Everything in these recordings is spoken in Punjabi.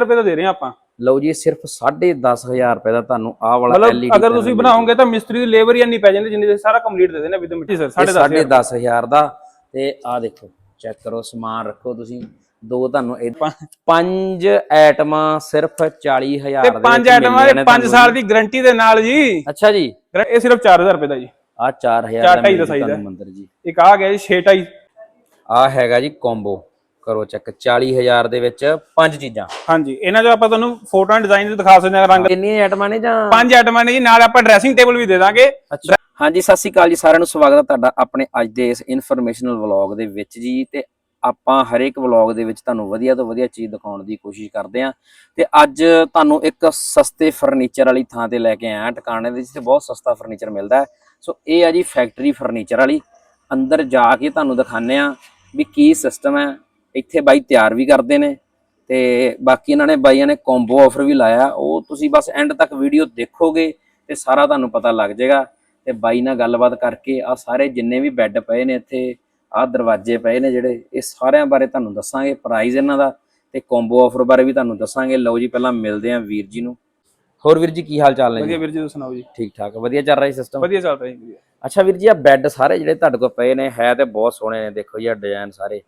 ਰੁਪਏ ਦਾ ਦੇ ਰਹੇ ਹਾਂ ਆਪਾਂ। ਲਓ ਜੀ ਸਿਰਫ 10500 ਰੁਪਏ ਦਾ ਤੁਹਾਨੂੰ ਆਹ ਵਾਲਾ ਮਤਲਬ LED ਅਗਰ ਤੁਸੀਂ ਬਣਾਓਗੇ ਤਾਂ ਮਿਸਤਰੀ ਦੀ ਲੇਬਰ ਹੀ ਨਹੀਂ ਪੈ ਜਾਂਦੀ ਜਿੰਨੀ ਦੇ ਸਾਰਾ ਕੰਪਲੀਟ ਦੇ ਦੇਣਾ ਵਿਦ ਮਿੱਟੀ ਸਰ 10.5 ਸਾਢੇ 10000 ਦਾ। ਤੇ ਆਹ ਦੇਖੋ ਚੈੱਕ ਕਰੋ ਸਮਾਨ ਰੱਖੋ ਤੁਸੀਂ। ਦੋ ਤੁਹਾਨੂੰ ਇਹ ਪੰਜ ਐਟਮਾਂ ਸਿਰਫ 40000 ਤੇ ਦੇ ਪੰਜ ਨੇ 5 ਤੁਹਾਨੂੰ ਸਾਲ ਦੀ ਗਾਰੰਟੀ ਦੇ ਨਾਲ ਜੀ। ਅੱਛਾ ਜੀ। ਇਹ ਸਿਰਫ 4000 ਰੁਪਏ ਦਾ ਜੀ। ਆ 4000 ਚਾਰ ਦਾ। ਮੰਦਰ ਜੀ। ਇੱਕ ਆ ਗਿਆ ਜੀ 6 ਟਾਈ ਆ ਹੈਗਾ ਜੀ ਕੰਬੋ ਕਰੋ ਚੈੱਕ 40000 ਦੇ ਵਿੱਚ ਪੰਜ ਚੀਜ਼ਾਂ। ਹਾਂਜੀ ਇਹਨਾਂ ਜੋ ਆਪਾਂ ਤੁਹਾਨੂੰ ਫੋਟੋਆਂ ਡਿਜ਼ਾਈਨ ਦਿਖਾ ਸਕਦੇ ਹਾਂ ਰੰਗ ਕਿੰਨੀਆਂ ਆਈਟਮਾਂ ਨੇ ਜਾਂ ਪੰਜ ਆਈਟਮਾਂ ਨੇ ਜੀ ਨਾਲ ਆਪਾਂ ਡਰੈਸਿੰਗ ਟੇਬਲ ਵੀ ਦੇ ਦਾਂਗੇ। ਹਾਂਜੀ ਸਤਿ ਸ਼੍ਰੀ ਅਕਾਲ ਜੀ ਸਾਰਿਆਂ ਨੂੰ ਸਵਾਗਤ ਹੈ ਤੁਹਾਡਾ ਆਪਣੇ ਅੱਜ ਦੇ ਇਸ ਇਨਫੋਰਮੇਸ਼ਨਲ ਵਲੌਗ ਦੇ ਵਿੱਚ ਜੀ। ਤੇ ਆਪਾਂ ਹਰੇਕ ਵਲੌਗ ਦੇ ਵਿੱਚ ਤੁਹਾਨੂੰ ਵਧੀਆ ਤੋਂ ਵਧੀਆ ਚੀਜ਼ ਦਿਖਾਉਣ ਦੀ ਕੋਸ਼ਿਸ਼ ਕਰਦੇ ਆਂ ਤੇ ਅੱਜ ਤੁਹਾਨੂੰ ਇੱਕ ਸਸਤੇ ਫਰਨੀਚਰ ਵਾਲੀ ਥਾਂ ਤੇ ਲੈ ਕੇ ਆਇਆ ਟਿਕਾਣੇ ਦੇ ਜਿੱਥੇ ਬਹੁਤ ਸਸਤਾ ਫਰਨੀਚਰ ਮਿਲਦਾ ਸੋ ਇਹ ਆ ਜੀ ਫੈਕਟਰੀ ਫਰਨੀਚਰ ਵਾਲੀ। ਅੰਦਰ ਜਾ ਕੇ ਤੁਹਾਨੂੰ ਦਿਖਾਣੇ ਆ ਵੀ ਕੀ ਸਿਸਟਮ ਹੈ ਇੱਥੇ ਬਾਈ ਤਿਆਰ ਵੀ ਕਰਦੇ ਨੇ ਤੇ ਬਾਕੀ ਇਹਨਾਂ ਨੇ ਬਾਈਆਂ ਨੇ ਕੰਬੋ ਆਫਰ ਵੀ ਲਾਇਆ। ਉਹ ਤੁਸੀਂ ਬਸ ਐਂਡ ਤੱਕ ਵੀਡੀਓ ਦੇਖੋਗੇ ਤੇ ਸਾਰਾ ਤੁਹਾਨੂੰ ਪਤਾ ਲੱਗ ਜਾਏਗਾ। ਤੇ ਬਾਈ ਨਾਲ ਗੱਲਬਾਤ ਕਰਕੇ ਆ ਸਾਰੇ ਜਿੰਨੇ ਵੀ ਬੈੱਡ ਪਏ ਨੇ ਇੱਥੇ ਆ ਦਰਵਾਜ਼ੇ ਪਏ ਨੇ ਜਿਹੜੇ ਇਹ ਸਾਰਿਆਂ ਬਾਰੇ ਤੁਹਾਨੂੰ ਦੱਸਾਂਗੇ ਪ੍ਰਾਈਸ ਇਹਨਾਂ ਦਾ ਤੇ ਕੰਬੋ ਆਫਰ ਬਾਰੇ ਵੀ ਤੁਹਾਨੂੰ ਦੱਸਾਂਗੇ। ਲਓ ਜੀ ਪਹਿਲਾਂ ਮਿਲਦੇ ਆਂ ਵੀਰ ਜੀ ਨੂੰ। ਹੋਰ ਵੀਰ ਜੀ ਕੀ ਹਾਲ ਚਾਲ ਨੇ ਵਧੀਆ ਜੀ ਵੀਰ ਜੀ ਤੁਸੀਂ ਸੁਣਾਓ ਜੀ? ਠੀਕ ਠਾਕ ਵਧੀਆ ਚੱਲ ਰਿਹਾ ਸਿਸਟਮ ਵਧੀਆ ਚੱਲ ਰਿਹਾ ਜੀ ਅੱਛਾ ਵੀਰ ਜੀ ਆ ਬੈੱਡ ਸਾਰੇ ਜਿਹੜੇ ਤੁਹਾਡੇ ਕੋਲ ਪਏ ਨੇ ਹੈ ਤੇ ਬਹੁਤ ਸੋਹਣੇ ਨੇ ਦੇਖੋ ਜੀ ਆ ਡਿਜ਼ਾਈਨ ਸਾਰੇ।